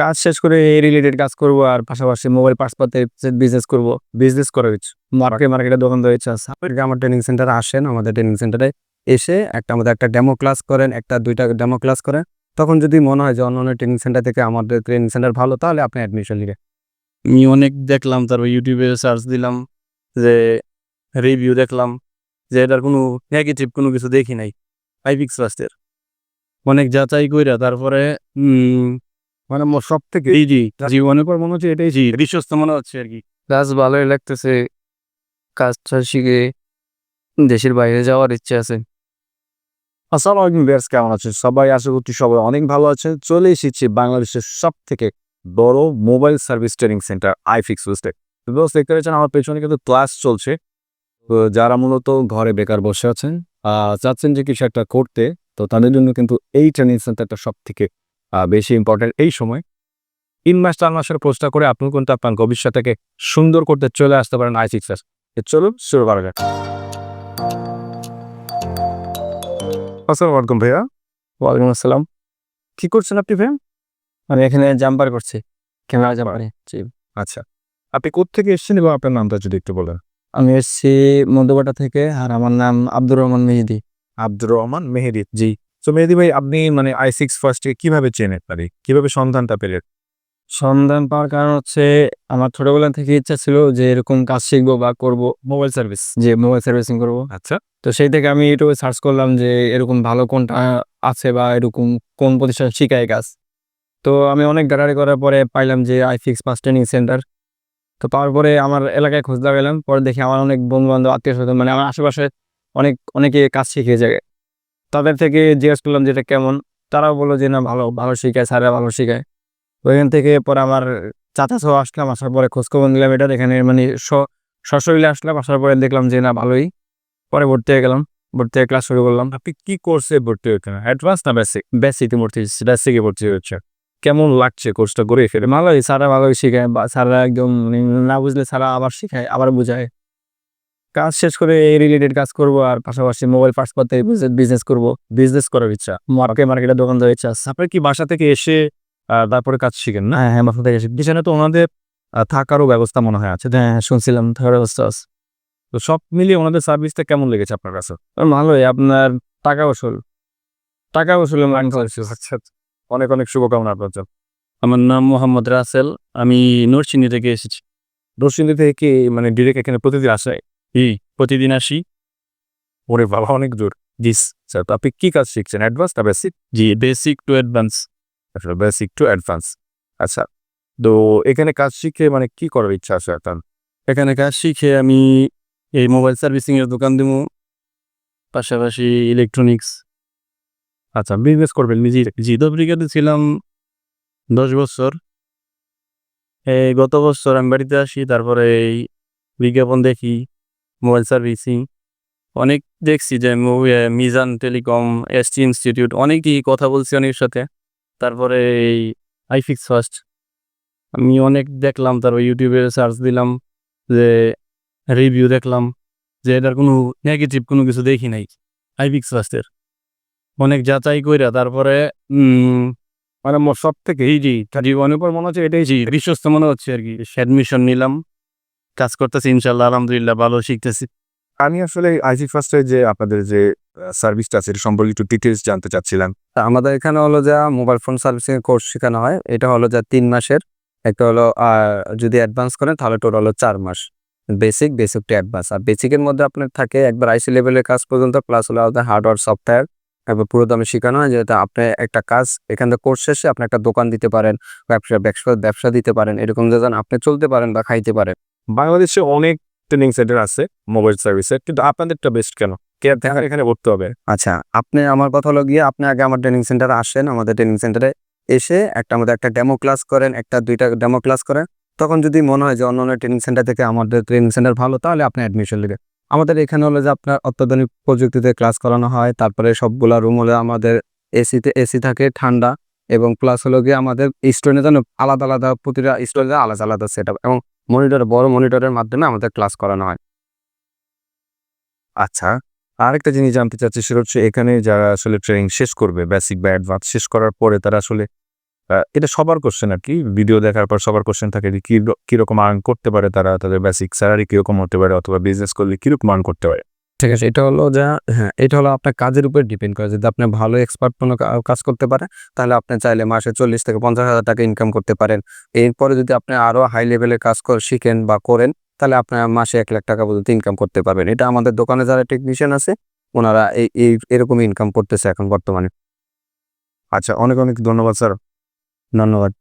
কাজ শেষ করে এই রিলেটেড কাজ করব আর পাশাপাশি মোবাইল পার্টস পাতে বিজনেস করব বিজনেস করা হচ্ছে মার্কেট মার্কেটে দোকান দেওয়া ইচ্ছা আছে আপনারা আমার ট্রেনিং সেন্টারে আসেন আমাদের ট্রেনিং সেন্টারে এসে একটা আমাদের একটা ডেমো ক্লাস করেন একটা দুইটা ডেমো ক্লাস করেন। তখন যদি মনে হয় যে অন্য অন্য ট্রেনিং সেন্টার থেকে আমাদের ট্রেনিং সেন্টার ভালো তাহলে আপনি অ্যাডমিশন নিবেন। আমি অনেক দেখলাম তারপর ইউটিউবে সার্চ দিলাম যে রিভিউ দেখলাম যে এটার কোনো নেগেটিভ কোনো কিছু দেখি নাই আইপিক্স ফার্স্টের অনেক যাচাই কইরা তারপরে উম, মানে সব থেকে জি জি। জীবনের পর মনে হচ্ছে এটাই জি বিশ্বস্ত মনে হচ্ছে আর কি। কাজ ভালোই লাগতেছে। কাজটা শিখে দেশের বাইরে যাওয়ার ইচ্ছে আছে। আসসালামু আলাইকুম বেয়ার্স কেমন আছেন সবাই? আশা করছি সবাই অনেক ভালো আছেন। চলে এসেছি বাংলাদেশের সব থেকে বড় mobile service training center iFix ওয়েস্টে দোস্ত দেখতে পাচ্ছেন আমার পেছনে কিন্তু ক্লাস চলছে। তো যারা মূলত ঘরে বেকার বসে আছেন আহ, চাচ্ছেন যে কিছু একটা করতে তো তাদের জন্য কিন্তু এই ট্রেনিং সেন্টারটা সব থেকে বেশি ইম্পর্টেন্ট এই সময়। তিন মাস চার মাসের কোর্সটা করে আপনি কিন্তু আপনার ভবিষ্যৎটাকে সুন্দর করতে চলে আসতে পারেন আই সিক্স চলুন শুরু করা যাক। আসসালামু আলাইকুম ভাইয়া। ওয়ালাইকুম আসসালাম। কি করছেন আপনি ভাইয়া? আমি এখানে জাম্পার করছি। ক্যামেরা জাম্পারে জি আচ্ছা। আপনি কোত্থেকে এসেছেন এবং আপনার নামটা যদি একটু বলেন? আমি এসেছি মধ্যবাটা থেকে আর আমার নাম আব্দুর রহমান মেহেদি। আব্দুর রহমান মেহেদি। জি। তো মেহেদি ভাই আপনি মানে আই সিক্স ফার্স্টে কীভাবে চেনেন পারি কীভাবে সন্ধানটা পেলেন? সন্ধান পাওয়ার কারণ হচ্ছে আমার ছোটবেলা থেকে ইচ্ছা ছিল যে এরকম কাজ শিখব বা করব মোবাইল সার্ভিস যে মোবাইল সার্ভিসিং করব। আচ্ছা। তো সেই থেকে আমি ইউটিউবে সার্চ করলাম যে এরকম ভালো কোনটা আছে বা এরকম কোন প্রতিষ্ঠান শিখায় কাজ। তো আমি অনেক গাড়ারি করার পরে পাইলাম যে I fix pass training centre তো পাওয়ার পরে আমার এলাকায় খোঁজ লাগাইলাম পরে দেখি আমার অনেক বন্ধু বান্ধব আত্মীয় স্বজন মানে আমার আশেপাশে অনেক অনেকে কাজ শিখিয়ে যায়। তাদের থেকে জিজ্ঞেস করলাম যেটা কেমন? তারাও বলল যে না, ভালো ভালো শিখায়, স্যাররা ভালো শিখায়। তো এখান থেকে পরে আমার চাচা সহ আসলাম, আসার পরে খোঁজখবর নিলাম এটা এখানে মানে সশরীরে আসলাম, আসার পরে দেখলাম যে না, ভালোই। পরে ভর্তি হয়ে গেলাম, ভর্তি হয়ে ক্লাস শুরু করলাম। আপনি কি কোর্সে ভর্তি হয়েছেন? অ্যাডভান্স না বেসিক বেসিক ভর্তি বেসিকে ভর্তি হচ্ছে কেমন লাগছে কোর্সটা করে ফেলে ভালোই, স্যাররা ভালোই শেখায়, বা স্যাররা একদম মানে না বুঝলে স্যাররা আবার শেখায়, আবার বোঝায়। কাজ শেষ করে এই রিলেটেড কাজ করব আর পাশাপাশি মোবাইল পার্টস পাতে বিজনেস করব। বিজনেস করার ইচ্ছা। মার্কেট মার্কেটে দোকান দেওয়ার ইচ্ছা আপনার কি বাসা থেকে এসে তারপরে কাজ শিখেন না? হ্যাঁ হ্যাঁ বাসা থেকে এসে। পিছনে তো ওনাদের থাকারও ব্যবস্থা মনে হয় আছে। হ্যাঁ হ্যাঁ, শুনছিলাম থাকার অবস্থা আছে। তো সব মিলিয়ে ওনাদের সার্ভিসটা কেমন লেগেছে আপনার কাছে? ভালোই। আপনার টাকা বসুল টাকা বসুল আচ্ছা আচ্ছা। অনেক অনেক শুভকামনা আপনার জন্য। আমার নাম মোহাম্মদ রাসেল। আমি নরসিংদী থেকে এসেছি। দর্শিনী থেকে কি মানে ডিরেক্ট এখানে প্রতিদিন আসে? জি প্রতিদিন আসি। ওরে বাবা অনেক দূর। জিস আচ্ছা তো আপনি কী কাজ শিখছেন? অ্যাডভান্স না বেসিক জি বেসিক টু অ্যাডভান্স আচ্ছা বেসিক টু অ্যাডভান্স আচ্ছা তো এখানে কাজ শিখে মানে কি করার ইচ্ছা আছে আপনার? এখানে কাজ শিখে আমি এই মোবাইল সার্ভিসিংয়ের দোকান দিব পাশাপাশি ইলেকট্রনিক্স আচ্ছা বিজনেস করবেন নিজেই? জি ব্রিগেডে ছিলাম দশ বছর। এই গত বছর আমি বাড়িতে আসি তারপরে এই বিজ্ঞাপন দেখি। Mobile servicing. অনেক দেখছি যে Mizan telecom, S T institute, অনেকই কথা বলছি অনেকের সাথে। তারপরে এই আইফিক্স ফার্স্ট। আমি অনেক দেখলাম, তারপর ইউটিউবে সার্চ দিলাম, যে রিভিউ দেখলাম, যে এটার কোনো নেগেটিভ কোনো কিছু দেখি নাই, আইফিক্স ফার্স্টের। অনেক যাচাই কইরা তারপরে মানে সব থেকে এই জি জীবনের পর মনে হচ্ছে এটাই বিশ্বস্ত মনে হচ্ছে আর কি। অ্যাডমিশন নিলাম। কাজ করতেছি ইনশাল্লাহ আলহামদুলিল্লাহ ভালো শিখতেছি। আমি আসলে আইসি ফার্স্টের যে আপনাদের যে সার্ভিসটা আছে এটা সম্পর্কে একটু ডিটেলস জানতে চাচ্ছিলাম। তা আমাদের এখানে হলো যা মোবাইল ফোন সার্ভিসিং কোর্স শেখানো হয় এটা হলো যা তিন মাসের একটা হলো আর যদি অ্যাডভান্স করেন তাহলে টোটাল হলো চার মাস। বেসিক বেসিক টু অ্যাডভান্স আর বেসিকের মধ্যে আপনার থাকে একবার আইসি লেভেলের কাজ পর্যন্ত প্লাস হলো আপনার হার্ডওয়্যার সফটওয়্যার একবার পুরো দামে শেখানো হয় যেটা আপনি একটা কাজ এখান থেকে কোর্স শেষে আপনি একটা দোকান দিতে পারেন ব্যবসা ব্যবসা ব্যবসা দিতে পারেন এরকম যেন আপনি চলতে পারেন বা খাইতে পারেন। বাংলাদেশে অনেক ট্রেনিং সেন্টার আছে মোবাইল সার্ভিসের কিন্তু আপনাদেরটা বেস্ট কেন? এখানে ভর্তি হবে? আচ্ছা আপনি আমার কথা হলো গিয়ে, আপনি আগে আমার ট্রেনিং সেন্টারে আসেন, আমাদের ট্রেনিং সেন্টারে এসে একটা আমাদের একটা ডেমো ক্লাস করেন, একটা দুইটা ডেমো ক্লাস করেন। তখন যদি মনে হয় যে অন্য অন্য ট্রেনিং সেন্টার থেকে আমাদের ট্রেনিং সেন্টার ভালো, তাহলে আপনি অ্যাডমিশন নেবেন। আমাদের এখানে হলো যে আপনার অত্যাধুনিক প্রযুক্তিতে ক্লাস করানো হয়, তারপরে সবগুলা রুম হলে আমাদের এসিতে এসি থাকে, ঠান্ডা, এবং প্লাস হলো গিয়ে আমাদের স্টুডেন্টের জন্য আলাদা আলাদা প্রতিটা স্টুডেন্টের আলাদা আলাদা সেট এবং মনিটর, বড় মনিটরের মাধ্যমে আমাদের ক্লাস করানো হয়। আচ্ছা আরেকটা জিনিস জানতে চাচ্ছি সেটা হচ্ছে এখানে যারা আসলে ট্রেনিং শেষ করবে বেসিক বা অ্যাডভান্স শেষ করার পরে তারা আসলে এটা সবার কোশ্চেন আর কি? ভিডিও দেখার পর সবার কোশ্চেন থাকে যে কি, কীরকম আর্ন করতে পারে তারা, তাদের বেসিক স্যালারি কীরকম হতে পারে অথবা বিজনেস করলে কীরকম আর্ন করতে পারে? ঠিক আছে, এটা হলো যা হ্যাঁ এটা হলো আপনার কাজের উপর ডিপেন্ড করে। যদি আপনি ভালো এক্সপার্ট কোনো কাজ করতে পারেন, তাহলে আপনি চাইলে মাসে চল্লিশ থেকে পঞ্চাশ হাজার টাকা ইনকাম করতে পারেন। এরপরে যদি আপনি আরও হাই লেভেলের কাজ কর, শিখেন বা করেন, তাহলে আপনার মাসে এক লাখ টাকা পর্যন্ত ইনকাম করতে পারবেন। এটা আমাদের দোকানে যারা টেকনিশিয়ান আছে, ওনারা এই এরকম ইনকাম করতেছে এখন বর্তমানে। আচ্ছা অনেক অনেক ধন্যবাদ, স্যার। ধন্যবাদ।